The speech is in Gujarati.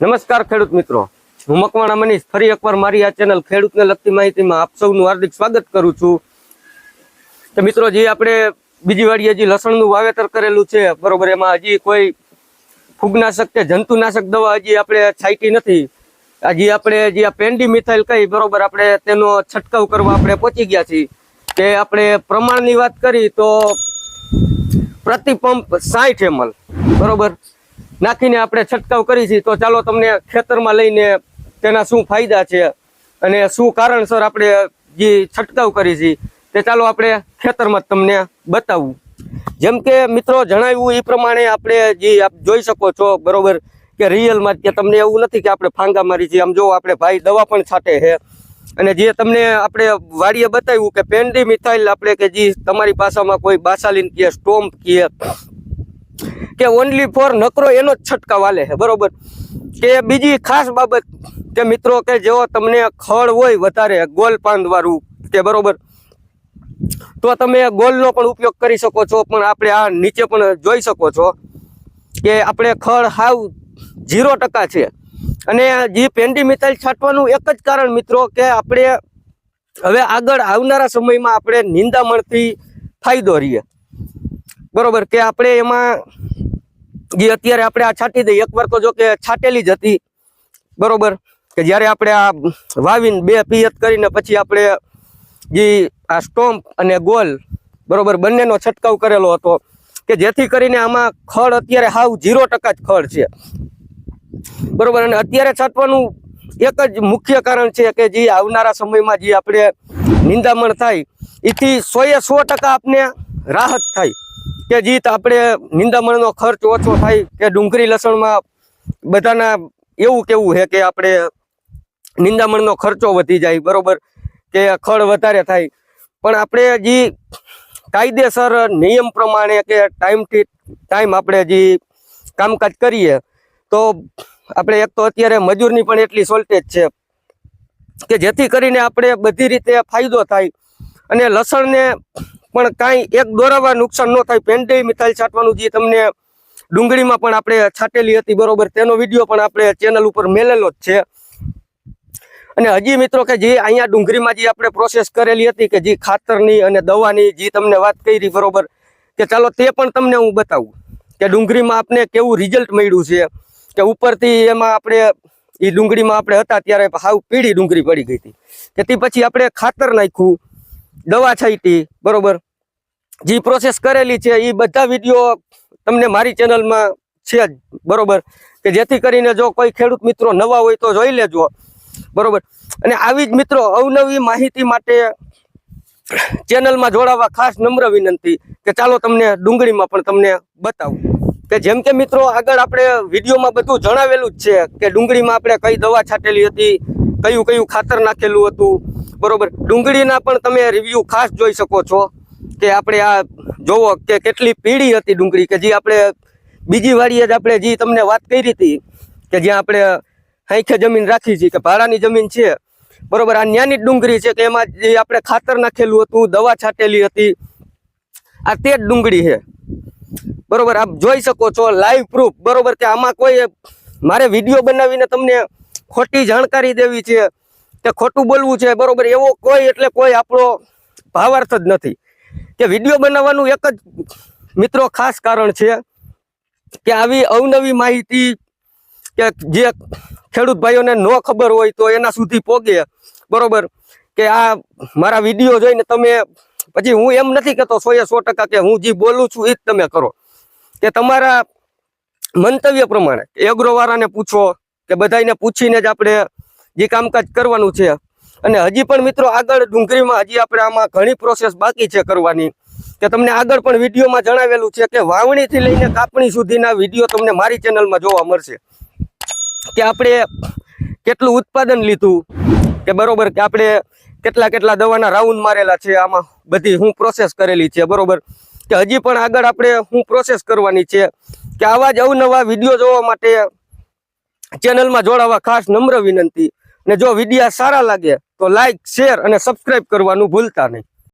નમસ્કાર ખેડૂત મિત્રો. હું મકવાણા મનીષ. ફરી એકવાર મારી આ ચેનલ ખેડૂતને લગતી માહિતીમાં આપ સૌનું હાર્દિક સ્વાગત કરું છું. તો મિત્રો, જે આપણે બીજી વાળી હજી લસણનું વાવેતર કરેલું છે, બરોબર, એમાં હજી કોઈ ફૂગનાશક કે જંતુનાશક દવા હજી આપણે છાંટી નથી. હજી આપણે જે આ પેન્ડી મિથાઇલ કહી બરોબર, આપણે તેનો છંટકાવ કરવા આપણે પહોંચી ગયા છીએ. કે આપણે પ્રમાણની વાત કરી તો પ્રતિ પંપ સાઠ એમલ બરોબર? નાખીને આપણે છંટકાવ કરી છીએ તો ચાલો તમને ખેતરમાં લઈને તેના શું ફાયદા છે અને શું કારણસર આપણે જે છંટકાવ કરી છીએ તે ચાલો આપણે ખેતરમાં તમને બતાવવું જેમ કે મિત્રો જણાવ્યું એ પ્રમાણે આપણે જે આપ જોઈ શકો છો બરોબર કે રિયલમાં કે તમને એવું નથી કે આપણે ફાંગા મારી છીએ આમ જો આપણે ભાઈ દવા પણ છાંટે છે. અને જે તમને આપણે વાડીએ બતાવ્યું કે પેન્ડી મિથાઇલ આપણે કે જે તમારી ભાષામાં કોઈ બાસાલીન કે સ્ટોમ્પ કહે કે ઓનલી ફોર નકરો એનો જ છંટકાવ આલે છે, બરોબર? કે બીજી ખાસ બાબત કે મિત્રો કે જેવો તમને ખળ હોય વધારે, ગોલ પાંદવાળું, કે બરોબર? તો તમે ગોલનો પણ ઉપયોગ કરી શકો છો, પણ આપણે આ નીચે પણ જોઈ શકો છો કે આપણે ખળ હાવ ઝીરો ટકા છે. અને જે પેન્ડીમિથાઇલ છાંટવાનું એક જ કારણ મિત્રો કે આપણે હવે આગળ આવનારા સમયમાં આપણે નિંદામણથી ફાયદો રહીએ બરોબર, કે આપણે એમાં જે અત્યારે આપણે આ છાંટી દઈએ. એકવાર તો જો કે છાંટેલી જ હતી. બરોબર, કે જ્યારે આપણે આ વાવીને બે પિયત કરીને પછી આપણે જે આ સ્ટોમ્પ અને ગોલ, બરોબર, બંનેનો છંટકાવ કરેલો હતો, કે જેથી કરીને આમાં ખડ અત્યારે હાવ ઝીરો ટકા જ ખડ છે. બરોબર, અને અત્યારે છાંટવાનું એક જ મુખ્ય કારણ છે કે જે આવનારા સમયમાં જે આપણે નિંદામણ થાય. એથી સોએ સો ટકા આપને રાહત થાય. કે જે આપણે નિંદામણનો ખર્ચ ઓછો થાય કે ડુંગળી લસણમાં બધાના એવું કેવું છે કે આપણે નિંદામણનો ખર્ચો વધી જાય, બરોબર? કે ખળ વધારે થાય. પણ આપણે જે કાયદેસર નિયમ પ્રમાણે કે ટાઈમથી ટાઈમ આપણે જે કામકાજ કરીએ, તો આપણે એક તો અત્યારે મજૂરની પણ એટલી શોર્ટેજ છે કે જેથી કરીને આપણે બધી રીતે ફાયદો થાય અને લસણને પણ કાંઈ એક દોરાવા નુકસાન ન થાય. પેન્ડે મિથાઇલ છાંટવાનું જે તમને ડુંગળીમાં પણ આપણે છાંટેલી હતી બરોબર, તેનો વીડિયો પણ આપણે ચેનલ ઉપર મેલેલો જ છે. અને હજી મિત્રો કે જે અહીંયા ડુંગળીમાં જે આપણે પ્રોસેસ કરેલી હતી કે જે ખાતરની અને દવાની જે તમને વાત કરી બરોબર, કે ચાલો તે પણ તમને હું બતાવું. કે ડુંગળીમાં આપણે કેવું રિઝલ્ટ મળ્યું છે? કે ઉપરથી એમાં આપણે એ ડુંગળીમાં આપણે હતા ત્યારે હાવ પીળી ડુંગળી પડી ગઈ હતી. કે તે પછી આપણે ખાતર નાખ્યું. દવા છાંટી બરોબર? જે પ્રોસેસ કરેલી છે એ બધા વીડિયો તમને મારી ચેનલમાં છે જ, બરોબર? કે જેથી કરીને જો કોઈ ખેડૂત મિત્રો નવા હોય તો જોઈ લેજો, બરોબર? અને આવી જ મિત્રો અવનવી માહિતી માટે ચેનલમાં જોડાવા ખાસ નમ્ર વિનંતી કે ચાલો તમને ડુંગળીમાં પણ તમને બતાવું. કે જેમ કે મિત્રો આગળ આપણે વિડીયોમાં બધું જણાવેલું જ છે કે ડુંગળીમાં આપણે કઈ દવા છાંટેલી હતી કયું કયું ખાતર નાખેલું હતું બરોબર. ડુંગળીના પણ તમે રિવ્યૂ ખાસ જોઈ શકો છો કે આપણે આ જોવો કે કેટલી પીળી હતી ડુંગળી કે જે આપણે બીજી વાડીએ જ આપણે જે તમને વાત કરી હતી કે જ્યાં આપણે હાંખે જમીન રાખી છે કે ભાડાની જમીન છે. બરોબર, આ ન્યાની જ ડુંગળી છે કે એમાં જે આપણે ખાતર નાખેલું હતું, દવા છાંટેલી હતી. આ તે જ ડુંગળી છે. બરોબર, આપ જોઈ શકો છો લાઈવ પ્રૂફ બરોબર, કે આમાં કોઈ મારે વીડિયો બનાવીને તમને ખોટી જાણકારી દેવી છે. કે ખોટું બોલવું છે, બરોબર, એવો કોઈ એટલે કોઈ આપણો ભાવાર્થ જ નથી. કે વીડિયો બનાવવાનું એક જ મિત્રો ખાસ કારણ છે કે આવી અવનવી માહિતી કે જે ખેડૂત ભાઈઓને ન ખબર હોય તો એના સુધી પોગે. બરોબર? કે આ મારા વીડિયો જોઈને તમે, પછી હું એમ નથી કહેતો સો એ સો ટકા કે હું જે બોલું છું એ જ તમે કરો. કે તમારા મંતવ્ય પ્રમાણે એગ્રોવાળાને પૂછો કે બધાને પૂછીને જ આપણે જે કામકાજ કરવાનું છે. અને હજી પણ મિત્રો આગળ ડુંગળીમાં હજી આપણે આમાં ઘણી પ્રોસેસ બાકી છે કરવાની. કે તમને આગળ પણ વિડીયોમાં જણાવેલું છે કે વાવણીથી લઈને કાપણી સુધીના વીડિયો તમને મારી ચેનલમાં જોવા મળશે. કે આપણે કેટલું ઉત્પાદન લીધું. કે બરોબર કે આપણે કેટલા કેટલા દવાના રાઉન્ડ મારેલા છે. આમાં બધી હું પ્રોસેસ કરેલી છે. બરોબર? કે હજી પણ આગળ આપણે હું પ્રોસેસ કરવાની છે. કે આવા જ અવનવા વીડિયો જોવા માટે ચેનલમાં જોડાવા ખાસ નમ્ર વિનંતી. અને જો વિડીયા સારા લાગે તો લાઈક શેર અને સબસ્ક્રાઇબ કરવાનું ભૂલતા નહીં.